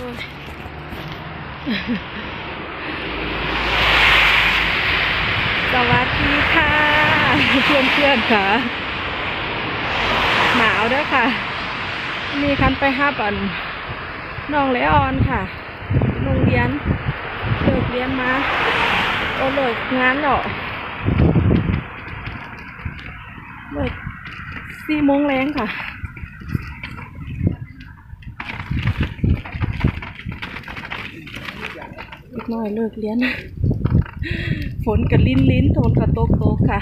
สวัสดีค่ะเพื่อนเพื่อนๆค่ะ หนาวด้วยค่ะ มีคันไปห้าปันน้องเลออนค่ะโรงเรียนเลิกเรียนมาโอเลิกงานแล้วเลิกสี่โมงแรงค่ะ อีกห น่อยเลิกเรียนฝนกับลิ้นลิ้นโทนกับโตโตค่ะ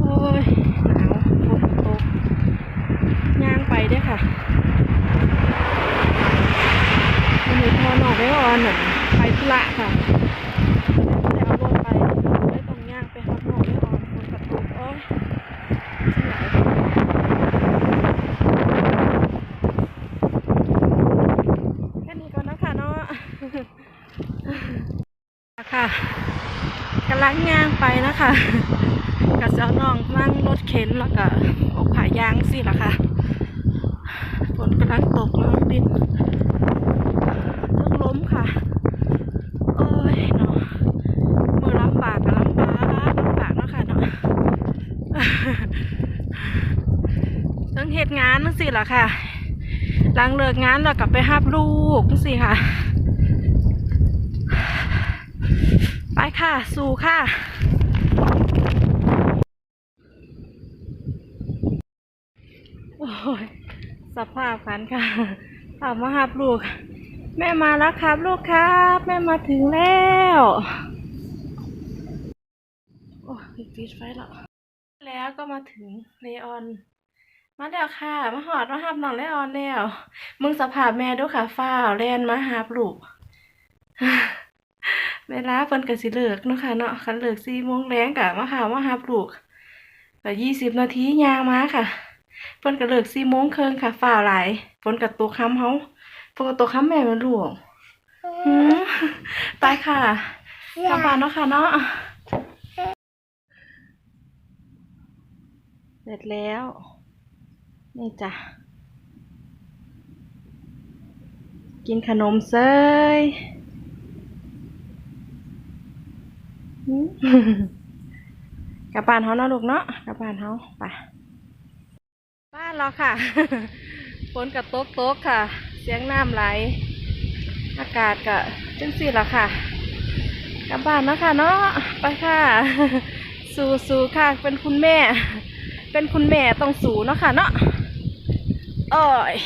โอ้ย หนาวฝนตกย่างไปเด้อค่ะวันนี้พอหน่อยได้ออนหน่อยไปธุระค่ะแต่เอารถไปไม่ต้องย่างไปหาหน่อยได้ออนฝนกับตกโอ้ยสิหลายแค่นี้ก่อนนะคะเนาะ ค่ะกำ ลังยางไปนะคะกับเจ้าน้องนั่งรถเข็นแล้วก็ออกผายางสิล่ะค่ะฝนกำลังตกแล้วดินต้องล้มค่ะโอ้ยเนาะมือลำบากกับลำบากลำบากเนาะค่ะเนาะต้องเหตุงานนั่นสิล่ะค่ะหลังเลิกงานแล้วกลับไปหับลูกนั่นสิค่ะ ไป ค่ะ สู่ค่ะโอ้ยสภาพกันค่ะถามมาหับลูก แม่มาแล้วครับลูกครับ แม่มาถึงแล้วโอ้ยปิดไฟแล้วแล้วก็มาถึงเลออน มาแล้วค่ะ มาหอดมาหับน้องเลออนแล้ว มึงสภาพแม่ดูค่ะฟ้าแลนมาหับลูก เวลาเพิ่นก็สิเลิกเนาะค่ะเนาะคันเลิก4โมงแรงก็มาหามารับลูกก็20นาทียางมาค่ะ เพิ่นก็เลิก4โมงครึ่งค่ะฟ้าวหลายฝนก็ตกค่ำเฮาฝนก็ตกค่ำแม่มันลูกหือไปค่ะกลับบ้านเนาะค่ะเนาะเสร็จแล้ว นี่จ้ะ กินขนมเซย หืม กลับบ้านเขาเนาะลูกเนาะกลับบ้านเขาไปบ้านเราค่ะฝนกับตกตกค่ะ เสียงน้ำไหล อากาศก็จังสี่ละค่ะ กลับบ้านเนาะค่ะเนาะไปค่ะสู่สู่ค่ะเป็นคุณแม่ เป็นคุณแม่ต้องสู่เนาะค่ะเนาะโอ้ย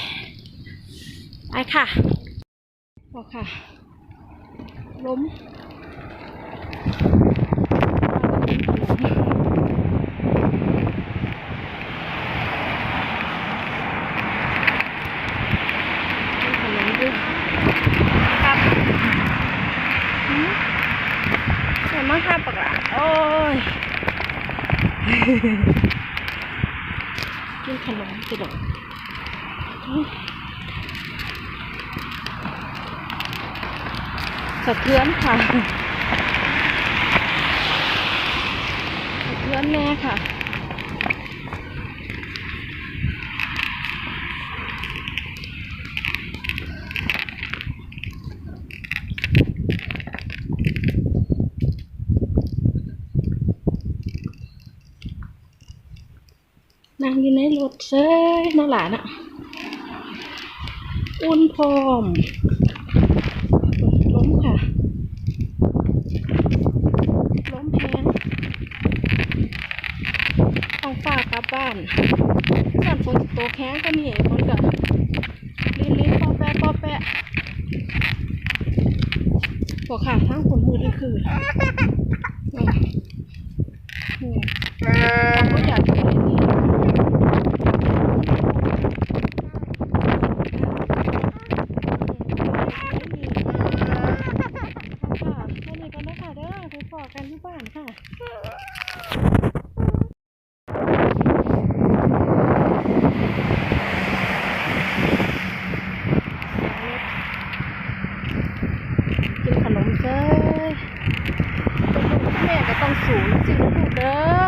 ไปค่ะโอ้ค่ะล้ม ขนมด้วยครับหืมแต่มาห้าปากละโอ้ย กินขนมสิลูกสะเทือนค่ะสะเทือนแม่ค่ะ นั่งอยู่ในรถเซ้ยเนาะหลานอะอุ่นพร้อมล้มค่ะ ล้มแพงเอาฝากกลับบ้านส่วนฝนตกแห้งก็มีฝนกับลิ้นลิ้นปอแปะปอแปะบอกค่ะทั้งฝนมือนี่คือ 我一定不能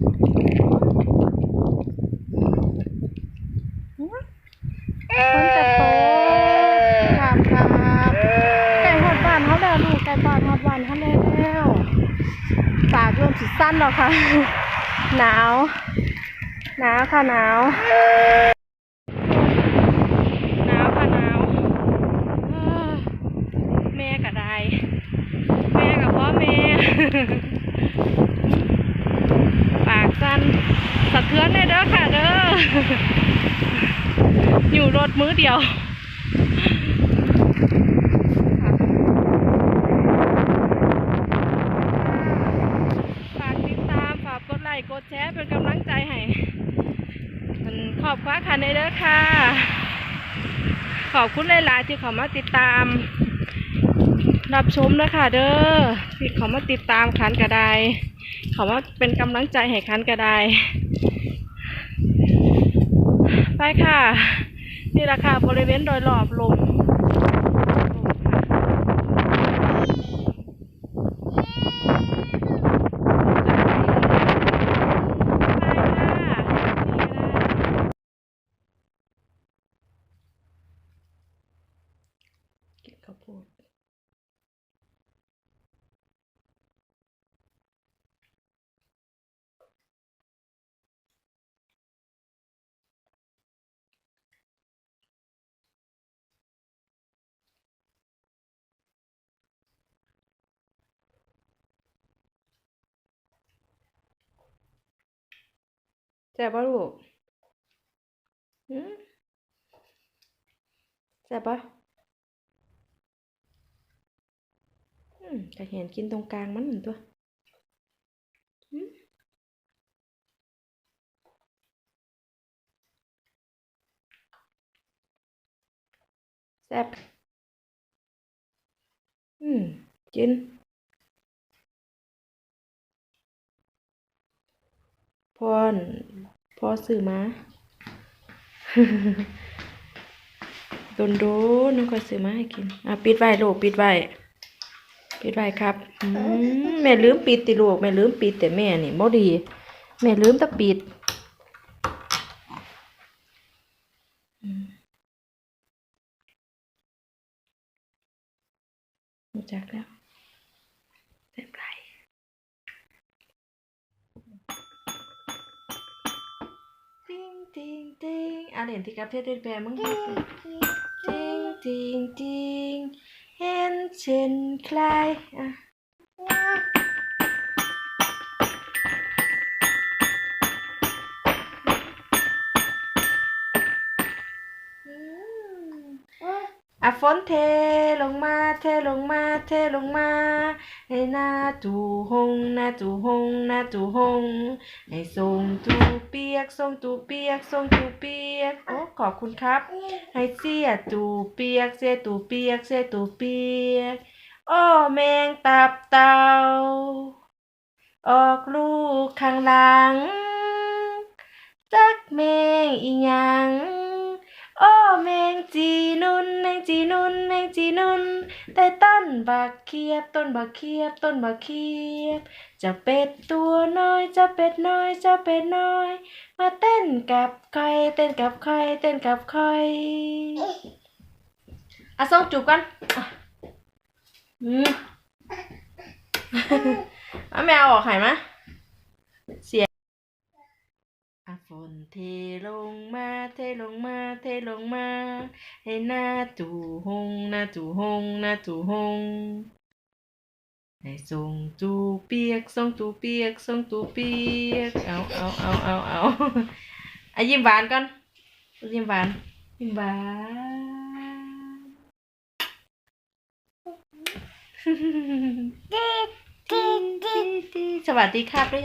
คนจะโตถามครัก่หอดบานเขาแล้วลูกก่บานหอดบานเขาแล้วปากลมสุดสั้นหรอค่ะ หนาว หนาวค่ะหนาว เดียวฝากติดตามฝากกดไลค์กดแชร์เป็นกำลังใจให้มันขอบคุณค่ะในเด้อค่ะ ขอบคุณหลายๆที่เขามาติดตาม รับชมนะคะเด้อที่เขามาติดตามคันกระไดเขามาเป็นกำลังใจให้คันกระไดไปค่ะ นี่แหละค่ะบริเวณโดยรอบลมลมค่ะไปค่ะนี่นะกินข้าวโพด แซ่บปะลูกอืมแซ่บปะอืมก็เห็นกินตรงกลางมันเหมือนตัวอืมแซ่บอืมกินพอน พอซื้อมาโดนโดนน้องก็ซื้อมาให้กิน อะปิดไว้ลูกปิดไว้ปิดไว้ครับแม่ลืมปิดติลูกแม่ลืมปิดแต่แม่นี่บ่ดี แม่ลืมตะปิดอืมรู้จักแล้ว ติงติงติงอะเห็นที่กับเทศเด็ดแปรมึงติงติงติงเห็นเช่นใครอะอืมอะฝนเทลงมาเทลงมาเทลงมา ให้หน้าตูหงหน้าตูหงหน้าตูหงให้ส่งตูเปียกส่งตูเปียกส่งตูเปียก โอ้ขอบคุณครับ ให้เสียตูเปียกเสียตูเปียกเสียตูเปียก โอ้แมงตับเต่าออกลูกข้างหลัง จักแมงอีหยัง โอ้แมงจีนุนแมงจีนุนแมงจีนุนแต่ต้นบักเขียบต้นบักเขียบต้นบักเขียบจะเป็ดตัวน้อยจะเป็ดน้อยจะเป็ดน้อย มาเต้นกับใครเต้นกับใครเต้นกับใครอะส่งจูบกันอืมแมวออกไข่มะเสียเทลงมเทลงมาเทลงมาให้หน้าตู่หงหน้าตู่หงหน้าตู่หงให้ส่งตูเปียกส่งตูเปีย กส่งตูเปียกเอาเอาเอาเอาเอาอะยิ้มหวานก่อนยิ้มหวานยิ้มหวานสวัสดีครับด้วย